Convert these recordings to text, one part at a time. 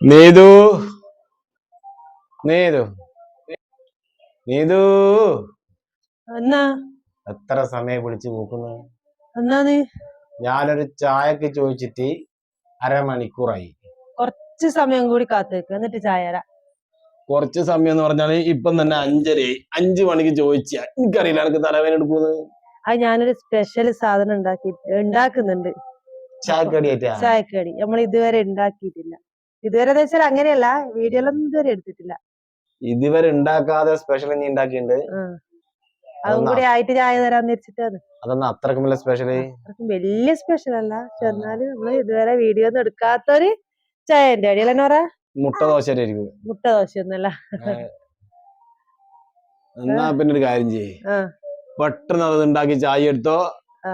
നീതു. നീതു. നീതു. എന്നാ? എത്ര സമയം വിളിച്ചു നോക്കുന്നു എന്നാ നീ? ഞാനൊരു ചായക്ക് ചോദിച്ചിട്ട് അരമണിക്കൂറായി. കുറച്ച് സമയം കൂടി കാത്തേക്ക് എന്നിട്ട് ചായ തരാം. കുറച്ച് സമയം എന്ന് പറഞ്ഞാൽ ഇപ്പം തന്നെ അഞ്ചര അഞ്ചു മണിക്ക് ചോദിച്ച. എനിക്കറിയില്ല എനിക്ക് തലവേദന എടുക്കുന്നത് അത് ഞാനൊരു സ്പെഷ്യൽ സാധനം ഉണ്ടാക്കി ഉണ്ടാക്കുന്നുണ്ട്. ചായക്കടി ചായക്കടി. നമ്മൾ ഇതുവരെ ഉണ്ടാക്കിയിട്ടില്ല. ഇതുവരെ വെച്ചാൽ അങ്ങനെയല്ല വീഡിയോയിലൊന്നും ഇതുവരെ എടുത്തിട്ടില്ല. ഇതുവരെ ഉണ്ടാക്കാതെ സ്പെഷ്യൽ നീ ഉണ്ടാക്കിയിട്ടുണ്ട്. അതും കൂടി ആയിട്ട് ചായ തരാന്ന് വെച്ചിട്ടാണ് അതൊന്നും അത്രക്കും വലിയ സ്പെഷ്യൽ അത്രക്കും വലിയ സ്പെഷ്യൽ അല്ല. ചെന്നാൽ നമ്മൾ ഇതുവരെ വീഡിയോ ഒന്നും എടുക്കാത്തൊരു ചായന്റെ തന്നെ നോറ? മുട്ട ദോശ മുട്ട ദോശ ഒന്നല്ല എന്നാ പിന്നെ ഒരു കാര്യം ചെയ്യേ. പെട്ടെന്ന് അത് ഉണ്ടാക്കി ചായ എടുത്തോ.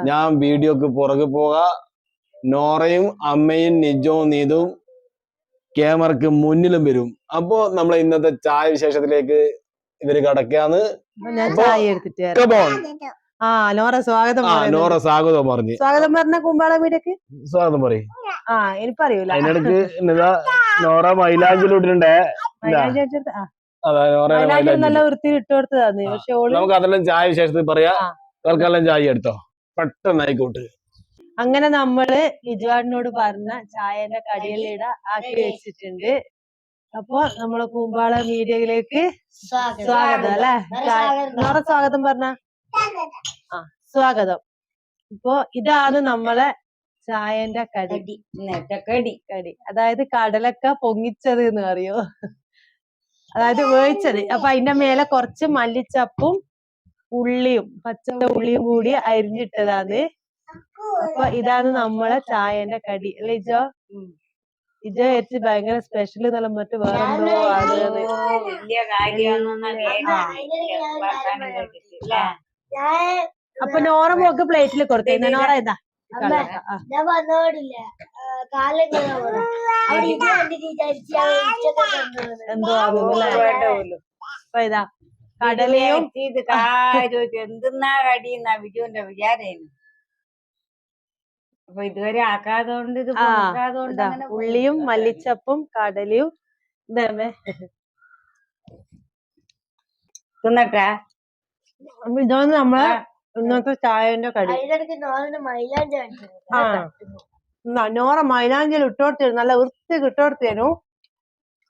ഞാൻ വീഡിയോക്ക് പുറകെ പോകാ. നോറയും അമ്മയും നിജവും നീതും ക്യാമറക്ക് മുന്നിലും വരും. അപ്പോ നമ്മളെ ഇന്നത്തെ ചായ വിശേഷത്തിലേക്ക് ഇവർ കടക്കാന്ന് അപ്പൊ ഞാൻ അപ്പൊ- ചായ എടുത്തിട്ട് വരാം. Come on. ആ നോറ സ്വാഗതം ആ പറയുന്നുണ്ട്. നോറ സ്വാഗതം പറഞ്ഞ്. സ്വാഗതം പറഞ്ഞ കുമ്പാള വീടൊക്കെ? സ്വാഗതം പറയും. ആ എനിക്കറിയൂല അതിനിടക്ക് നോറ മൈലാഞ്ചിലിട്ടിട്ടുണ്ടേ മൈലാഞ്ചി അടിച്ചെടുത്ത് ആ, അതാ നോറ മൈലാഞ്ചി നല്ല മൈലാഞ്ചി വൃത്തി ഇട്ടുകൊടുത്തതാന്ന് ആ. പക്ഷെ ഓൾ നമുക്ക് അതെല്ലാം ചായ വിശേഷത്തിൽ പറയാ. ആ. തൽക്കാലം ചായ എടുത്തോ. പെട്ടെന്ന് ആയിക്കോട്ടെ അങ്ങനെ നമ്മൾ ലിജുവാടിനോട് പറഞ്ഞ ചായന്റെ കടികളിട ആക്കി വെച്ചിട്ടുണ്ട്. അപ്പൊ നമ്മളെ കൂമ്പാള മീഡിയയിലേക്ക് സ്വാഗതം. അല്ലെ? നമ്മുടെ സ്വാഗതം. പറഞ്ഞ? ആ സ്വാഗതം. ഇപ്പൊ ഇതാണ് നമ്മളെ ചായന്റെ കടി. കടി. കടി. അതായത് കടലക്ക പൊങ്ങിച്ചത് എന്ന് പറയോ? അതായത് വേവിച്ചത്. അപ്പൊ അതിന്റെ മേലെ കുറച്ച് മല്ലിച്ചപ്പും ഉള്ളിയും പച്ച ഉള്ളിയും കൂടി അരിഞ്ഞിട്ടതാണ് അപ്പൊ ഇതാണ് നമ്മളെ ചായന്റെ കടി. അല്ലെ ഇജോ? ഇജോ വെച്ച് ഭയങ്കര സ്പെഷ്യൽ എന്നുള്ള മറ്റു വേറെ എന്തോ ആണ്? അപ്പൊ നോറ മോക്ക് പ്ലേറ്റിൽ കൊടുത്തേ. നോറ ഇതാ. ഞാൻ വന്നോടില്ല കാലം എന്തോ ആകുന്നു. അപ്പൊ ഇതാ കടലയും എന്തെന്നാ കടി എന്നാ ബിജുവിന്റെ വിചാരേനു? അപ്പൊ ഇതുവരെ ആക്കാതോണ്ട് ഇത് ആ, ഇതാ അങ്ങനെ ഉള്ളിയും മല്ലിച്ചപ്പും കടലയും ഇതേ തിന്നട്ടെ? ഇതാണ് നമ്മളെ ഇന്നത്തെ ചായന്റെ കടി. അതിനിടയ്ക്ക് നോറിന് മൈലാഞ്ചി ആ. എന്നാ നോറ മൈലാഞ്ചിൽ ഇട്ടോടുത്തിരുന്നു. നല്ല വൃത്തി ഇട്ടോടുത്തേനു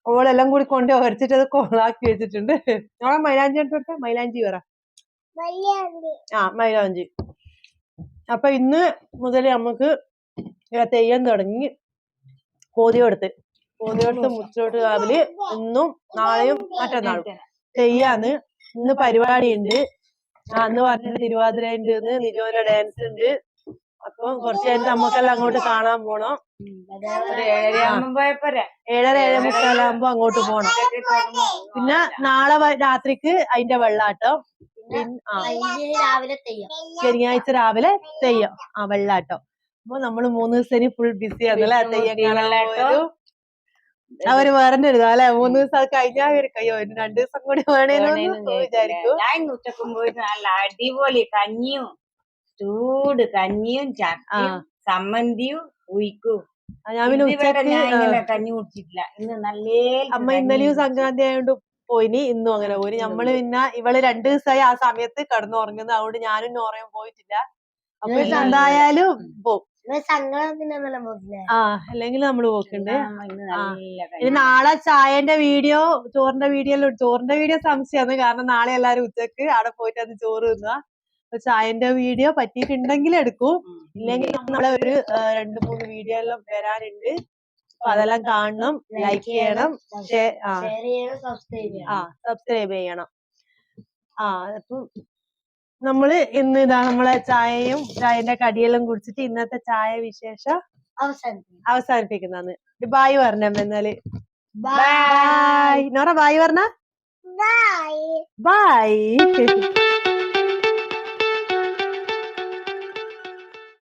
ഓളെല്ലാം കൂടി കൊണ്ട് ഒരച്ചിട്ട് അത് കോളാക്കി വെച്ചിട്ടുണ്ട്. നോറ മൈലാഞ്ചി ഇട്ടോട്ടെ മൈലാഞ്ചി പറ. ആ മൈലാഞ്ചി. അപ്പൊ ഇന്ന് മുതൽ നമുക്ക് തെയ്യം തുടങ്ങി കോതിയെടുത്ത്. കോതിയെടുത്ത് മുച്ചോട്ട് കാവിൽ ഇന്നും നാളെയും മറ്റന്നാളും. തെയ്യാന്ന് ഇന്ന് പരിപാടി ഉണ്ട് അന്ന് പറഞ്ഞിട്ട് തിരുവാതിര ഉണ്ട് ഇന്ന്. ഡാൻസ് ഉണ്ട്. അപ്പൊ കുറച്ച് കഴിഞ്ഞിട്ട് നമുക്കെല്ലാം അങ്ങോട്ട് കാണാൻ പോണം. ഏഴര ഏഴേ മുക്കാലാകുമ്പോ അങ്ങോട്ട് പോണം. പിന്നെ നാളെ രാത്രിക്ക് അതിന്റെ വെള്ളാട്ടം. ആ തെയ്യം. ശനിയാഴ്ച രാവിലെ തെയ്യം. ആ വെള്ളാട്ടം. അപ്പൊ നമ്മൾ മൂന്ന് ദിവസം ഫുൾ ബിസി ആണല്ലേ തെയ്യം കാണാൻ വെള്ളാട്ടം. പോയത്. അവർ വേറെ ഒരു അല്ലെ മൂന്ന് ദിവസം അത് കഴിഞ്ഞാൽ ഒരു കയ്യോ രണ്ടു ദിവസം കൂടി വേണേന്ന് വിചാരിക്കും. അടിപൊളി കഞ്ഞിയും ചൂട് കഞ്ഞിയും ചമ്മന്തിയും സമ്മന്തിയും ഉയിക്കും ഞാൻ പിന്നെ ഉച്ചയ്ക്ക് ആ, കഞ്ഞി കുടിച്ചിട്ടില്ല. ഇന്ന് നല്ല അമ്മ ഇന്നലെയും സംക്രാന്തി ആയതുകൊണ്ട് പോയിനി ഇന്നും അങ്ങനെ. പോയി നമ്മൾ പിന്നെ ഇവൾ രണ്ടു ദിവസമായി ആ സമയത്ത് കിടന്നുറങ്ങുന്നത്. അതുകൊണ്ട് ഞാനും നോറയും പോയിട്ടില്ല. അപ്പൊ എന്തായാലും സംക്രാന്തിനെന്നെല്ലാം ആ അല്ലെങ്കിൽ നമ്മൾ പോക്കുണ്ട്. ഇനി നാളെ ചായന്റെ വീഡിയോ ചോറിന്റെ വീഡിയോ എല്ലാം ചോറിന്റെ വീഡിയോ സംശയമാണ്. കാരണം നാളെ എല്ലാരും ഉച്ചയ്ക്ക് അവിടെ പോയിട്ട് അത് ചോറ് തിന്നുക അപ്പൊ ചായന്റെ വീഡിയോ പറ്റിയിട്ടുണ്ടെങ്കിൽ എടുക്കും. ഇല്ലെങ്കിൽ നമ്മളെ ഒരു രണ്ട് മൂന്ന് വീഡിയോ എല്ലാം വരാനുണ്ട് അപ്പൊ അതെല്ലാം കാണണം ലൈക്ക് ചെയ്യണം ഷെയർ ആ. സബ്സ്ക്രൈബ് ചെയ്യണം ആ സബ്സ്ക്രൈബ് ചെയ്യണം. ആ അപ്പൊ നമ്മൾ ഇന്ന് ഇതാ നമ്മളെ ചായയും ചായന്റെ കടിയെല്ലാം കുടിച്ചിട്ട് ഇന്നത്തെ ചായ വിശേഷം അവസാനിപ്പിക്കും. അവസാനിപ്പിക്കുന്നതാണ്. ബായ് പറഞ്ഞ എന്നാൽ ബായ് നോറ ബായ് പറഞ്ഞ? Bye bye